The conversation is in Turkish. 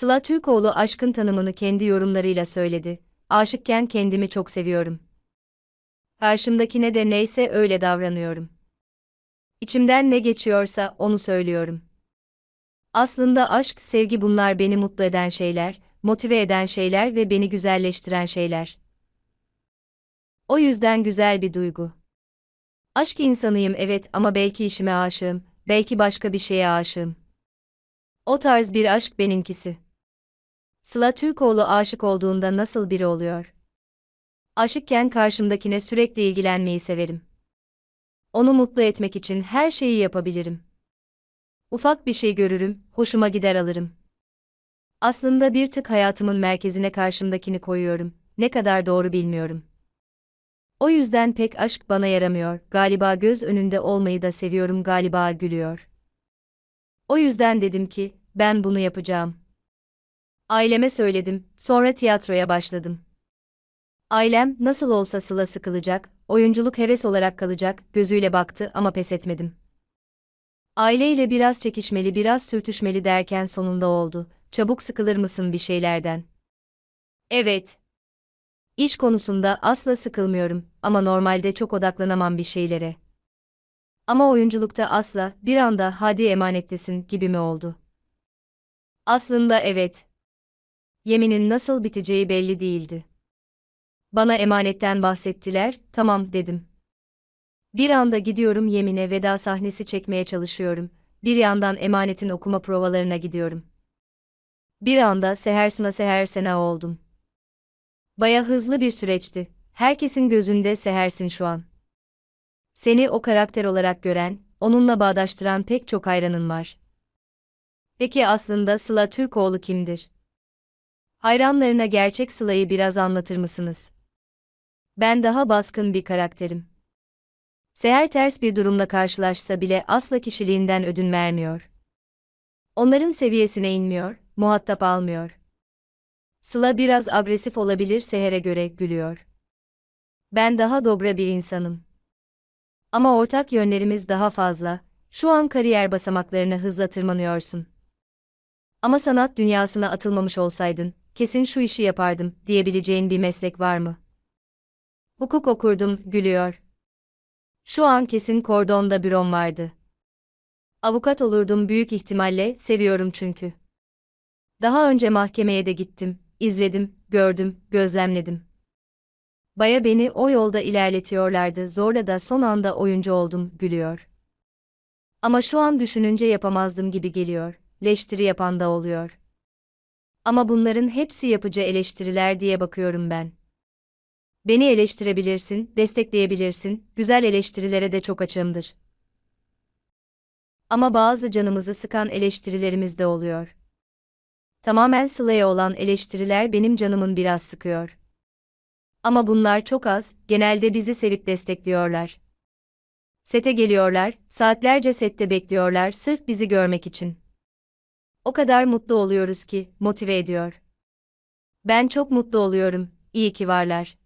Sıla Türkoğlu aşkın tanımını kendi yorumlarıyla söyledi. Aşıkken kendimi çok seviyorum. Karşımdakine de neyse öyle davranıyorum. İçimden ne geçiyorsa onu söylüyorum. Aslında aşk, sevgi bunlar beni mutlu eden şeyler, motive eden şeyler ve beni güzelleştiren şeyler. O yüzden güzel bir duygu. Aşk insanıyım evet ama belki işime aşığım, belki başka bir şeye aşığım. O tarz bir aşk benimkisi. Sıla Türkoğlu aşık olduğunda nasıl biri oluyor? Aşıkken karşımdakine sürekli ilgilenmeyi severim. Onu mutlu etmek için her şeyi yapabilirim. Ufak bir şey görürüm, hoşuma gider alırım. Aslında bir tık hayatımın merkezine karşımdakini koyuyorum. Ne kadar doğru bilmiyorum. O yüzden pek aşk bana yaramıyor. Galiba göz önünde olmayı da seviyorum galiba gülüyor. O yüzden dedim ki ben bunu yapacağım. Aileme söyledim, sonra tiyatroya başladım. Ailem nasıl olsa Sıla sıkılacak, oyunculuk heves olarak kalacak gözüyle baktı ama pes etmedim. Aileyle biraz çekişmeli biraz sürtüşmeli derken sonunda oldu. Çabuk sıkılır mısın bir şeylerden? Evet. İş konusunda asla sıkılmıyorum ama normalde çok odaklanamam bir şeylere. Ama oyunculukta asla bir anda hadi emanettesin gibi mi oldu? Aslında evet. Yeminin nasıl biteceği belli değildi. Bana emanetten bahsettiler, tamam dedim. Bir anda gidiyorum yemine veda sahnesi çekmeye çalışıyorum, bir yandan emanetin okuma provalarına gidiyorum. Bir anda Seher Seher Sena oldum. Baya hızlı bir süreçti, herkesin gözünde Seher'sin şu an. Seni o karakter olarak gören, onunla bağdaştıran pek çok hayranın var. Peki aslında Sıla Türkoğlu kimdir? Hayranlarına gerçek Sıla'yı biraz anlatır mısınız? Ben daha baskın bir karakterim. Seher ters bir durumla karşılaşsa bile asla kişiliğinden ödün vermiyor. Onların seviyesine inmiyor, muhatap almıyor. Sıla biraz agresif olabilir Seher'e göre gülüyor. Ben daha dobra bir insanım. Ama ortak yönlerimiz daha fazla, şu an kariyer basamaklarına hızla tırmanıyorsun. Ama sanat dünyasına atılmamış olsaydın, kesin şu işi yapardım diyebileceğin bir meslek var mı? Hukuk okurdum, gülüyor. Şu an kesin kordonda bürom vardı. Avukat olurdum büyük ihtimalle, seviyorum çünkü. Daha önce mahkemeye de gittim, izledim, gördüm, gözlemledim. Baya beni o yolda ilerletiyorlardı zorla da son anda oyuncu oldum, gülüyor. Ama şu an düşününce yapamazdım gibi geliyor, leştiri yapan da oluyor. Ama bunların hepsi yapıcı eleştiriler diye bakıyorum ben. Beni eleştirebilirsin, destekleyebilirsin, güzel eleştirilere de çok açığımdır. Ama bazı canımızı sıkan eleştirilerimiz de oluyor. Tamamen Sıla'ya olan eleştiriler benim canımın biraz sıkıyor. Ama bunlar çok az, genelde bizi sevip destekliyorlar. Sete geliyorlar, saatlerce sette bekliyorlar sırf bizi görmek için. O kadar mutlu oluyoruz ki, motive ediyor. Ben çok mutlu oluyorum, iyi ki varlar.